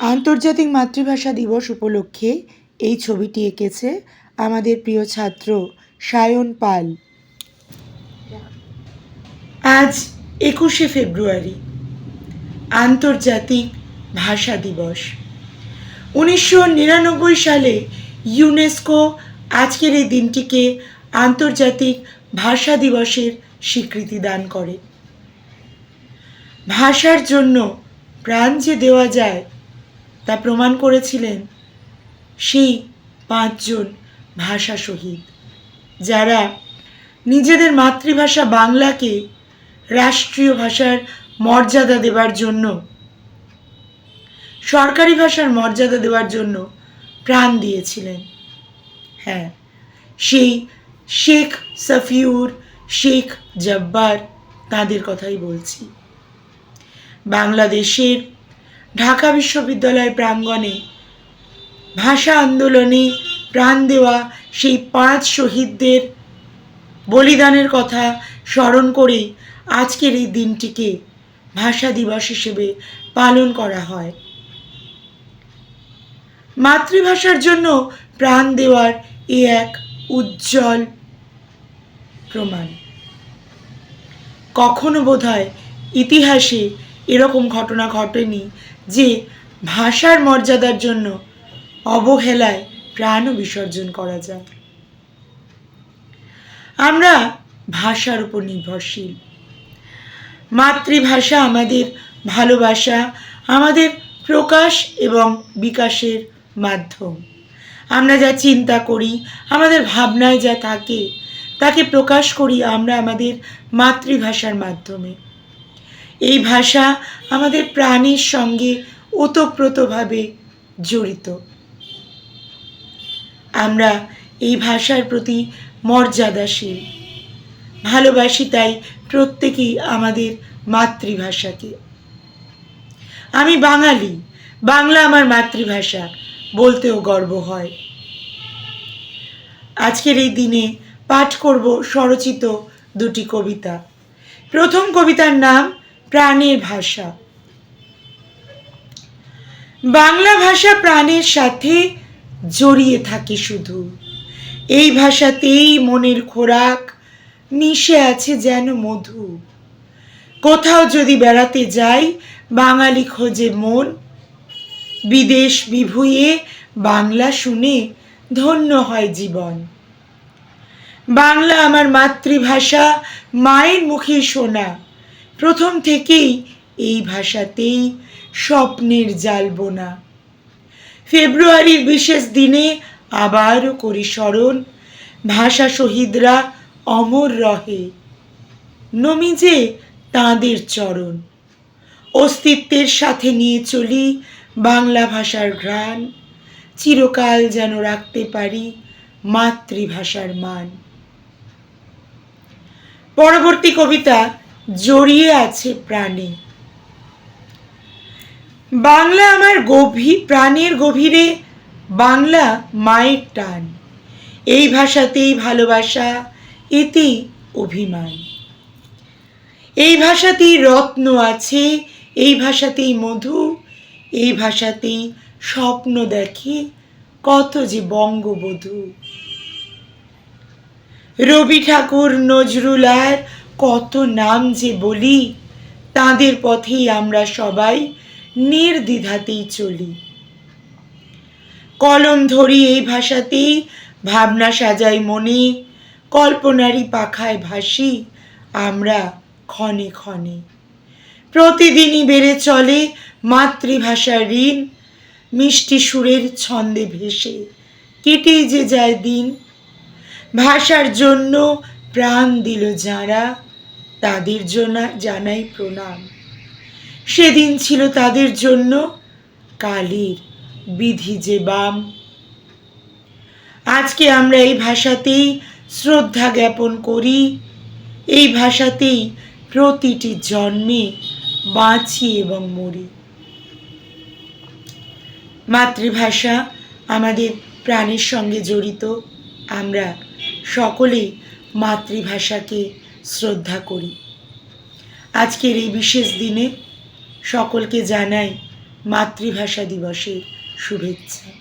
আন্তর্জাতিক মাতৃভাষা দিবস উপলক্ষে এই ছবিটি এঁকেছে আমাদের প্রিয় ছাত্র সায়ন পাল। আজ একুশে ফেব্রুয়ারি, আন্তর্জাতিক ভাষা দিবস। উনিশশো নিরানব্বই সালে ইউনেস্কো আজকের এই দিনটিকে আন্তর্জাতিক ভাষা দিবসের স্বীকৃতি দান করে। ভাষার জন্য প্রাণ যে দেওয়া যায় তা প্রমাণ করেছিলেন সেই পাঁচজন ভাষা শহীদ, যারা নিজেদের মাতৃভাষা বাংলাকে রাষ্ট্রীয় ভাষার মর্যাদা দেওয়ার জন্য, সরকারি ভাষার মর্যাদা দেওয়ার জন্য প্রাণ দিয়েছিলেন। হ্যাঁ সেই শেখ সফিউর, শেখ জব্বার তাদের কথাই বলছি। বাংলাদেশের ঢাকা বিশ্ববিদ্যালয় প্রাঙ্গণে ভাষা আন্দোলনে প্রাণ দেওয়া সেই পাঁচ শহীদদের বলিদানের কথা স্মরণ করেই আজকের এই দিনটিকে ভাষা দিবস হিসেবে পালন করা হয়। মাতৃভাষার জন্য প্রাণ দেওয়ার এ এক উজ্জ্বল প্রমাণ। কখনো বোধহয় ইতিহাসে এরকম ঘটনা ঘটেনি যে ভাষার মর্যাদার জন্য অবহেলায় প্রাণও বিসর্জন করা যায়। আমরা ভাষার উপর নির্ভরশীল। মাতৃভাষা আমাদের ভালোবাসা, আমাদের প্রকাশ এবং বিকাশের মাধ্যম। আমরা যা চিন্তা করি, আমাদের ভাবনায় যা থাকে, তাকে প্রকাশ করি আমরা আমাদের মাতৃভাষার মাধ্যমে। এই ভাষা আমাদের প্রাণের সঙ্গে ওতপ্রোতভাবে জড়িত। আমরা এই ভাষার প্রতি মর্যাদাশীল। ভালোবাসি তাই প্রত্যেকেই আমাদের মাতৃভাষাকে। আমি বাঙালি, বাংলা আমার মাতৃভাষা বলতেও গর্ব হয়। আজকের এই দিনে পাঠ করব স্বরচিত দুটি কবিতা। প্রথম কবিতার নাম প্রাণের ভাষা। বাংলা ভাষা প্রাণের সাথে জড়িয়ে থাকে শুধু। এই ভাষাতেই মনের খোরাক মিশে আছে যেন মধু। কোথাও যদি বেড়াতে যাই, বাঙালি খোঁজে মন। বিদেশ বিভুয়ে বাংলা শুনে ধন্য হয় জীবন। বাংলা আমার মাতৃভাষা, মায়ের মুখে শোনা প্রথম থেকেই এই ভাষাতেই স্বপ্নের জাল বোনা। ফেব্রুয়ারির বিশেষ দিনে আবারও করি স্মরণ, ভাষা শহীদরা অমর রহে। নমি যে তাঁদের চরণ, অস্তিত্বের সাথে নিয়ে চলি বাংলা ভাষার ঘ্রাণ, চিরকাল যেন রাখতে পারি মাতৃভাষার মান। পরবর্তী কবিতা জড়িয়ে আছে প্রাণে। বাংলা আমার গভীর, প্রাণের গভীরে, বাংলা মায়ের টান। এই ভাষাতেই ভালোবাসা, এতেই অভিমান। এই ভাষাতেই রত্ন আছে, এই ভাষাতেই মধু, এই ভাষাতেই স্বপ্ন দেখে কত যে বঙ্গবধূ। রবি ঠাকুর নজরুল আর কত নাম যে বলি, তাদের পথেই আমরা সবাই নির্দ্বিধাতেই চলি। কলম ধরি এই ভাষাতেই, ভাবনা সাজাই মনে, কল্পনারই পাখায় ভাসি আমরা ক্ষণে ক্ষণে। প্রতিদিনই বেড়ে চলে মাতৃভাষার ঋণ, মিষ্টি সুরের ছন্দে ভেসে কেটেই যে যায় দিন। ভাষার জন্য প্রাণ দিল যারা তাদের জন্য জানাই প্রণাম। সেদিন ছিল তাদের জন্য কালীর বিধি যে বাম। আজকে আমরা এই ভাষাতেই শ্রদ্ধা জ্ঞাপন করি। এই ভাষাতেই প্রতিটি জন্মে বাঁচি এবং মরি। মাতৃভাষা আমাদের প্রাণের সঙ্গে জড়িত। আমরা সকলেই মাতৃভাষাকে শ্রদ্ধা করি। আজকের এই বিশেষ দিনে সকলকে জানাই মাতৃভাষা দিবসের শুভেচ্ছা।